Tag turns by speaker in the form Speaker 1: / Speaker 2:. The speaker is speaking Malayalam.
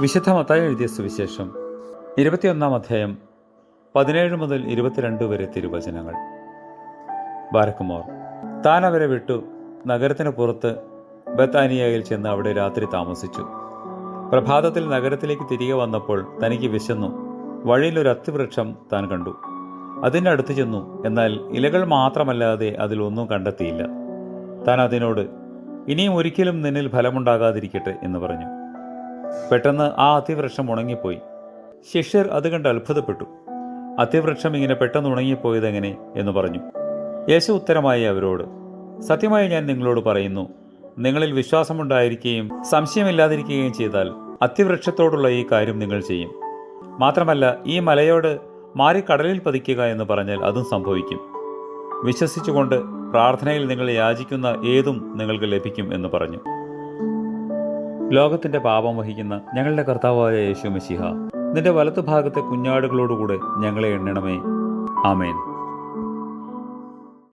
Speaker 1: വിശുദ്ധ മത്തായി എഴുതിയ സുവിശേഷം. ഇരുപത്തിയൊന്നാം അധ്യായം പതിനേഴ് മുതൽ ഇരുപത്തിരണ്ട് വരെ തിരുവചനങ്ങൾ. ബാരക്കുമോർ താൻ അവരെ വിട്ടു നഗരത്തിന് പുറത്ത് ബത്താനിയയിൽ ചെന്ന് അവിടെ രാത്രി താമസിച്ചു. പ്രഭാതത്തിൽ നഗരത്തിലേക്ക് തിരികെ വന്നപ്പോൾ തനിക്ക് വിശന്നു. വഴിയിൽ ഒരു അത്തിവൃക്ഷം താൻ കണ്ടു. അതിന്റെ അടുത്ത് ചെന്നു എന്നാൽ ഇലകൾ മാത്രമല്ലാതെ അതിലൊന്നും കണ്ടെത്തിയില്ല. താൻ അതിനോട് ഇനിയും ഒരിക്കലും നിന്നിൽ ഫലമുണ്ടാകാതിരിക്കട്ടെ എന്ന് പറഞ്ഞു. പെട്ടെന്ന് ആ അതിവൃക്ഷം ഉണങ്ങിപ്പോയി. ശിഷ്യർ അത് കണ്ട് അത്ഭുതപ്പെട്ടു. അതിവൃക്ഷം ഇങ്ങനെ പെട്ടെന്ന് ഉണങ്ങിപ്പോയതെങ്ങനെ എന്ന് പറഞ്ഞു. യേശു ഉത്തരമായി അവരോട് സത്യമായി ഞാൻ നിങ്ങളോട് പറയുന്നു നിങ്ങളിൽ വിശ്വാസമുണ്ടായിരിക്കുകയും സംശയമില്ലാതിരിക്കുകയും ചെയ്താൽ അത്തിവൃക്ഷത്തോടുള്ള ഈ കാര്യം നിങ്ങൾ ചെയ്യും. മാത്രമല്ല ഈ മലയോട് മാറി കടലിൽ പതിക്കുക എന്ന് പറഞ്ഞാൽ അതും സംഭവിക്കും. വിശ്വസിച്ചുകൊണ്ട് പ്രാർത്ഥനയിൽ നിങ്ങൾ യാചിക്കുന്ന ഏതും നിങ്ങൾക്ക് ലഭിക്കും എന്ന് പറഞ്ഞു. ലോകത്തിന്റെ പാപം വഹിക്കുന്ന ഞങ്ങളുടെ കർത്താവായ യേശു മെസിഹ നിന്റെ വലത്തുഭാഗത്തെ കുഞ്ഞാടുകളോടുകൂടെ ഞങ്ങളെ എണ്ണണമേ. ആമേൻ.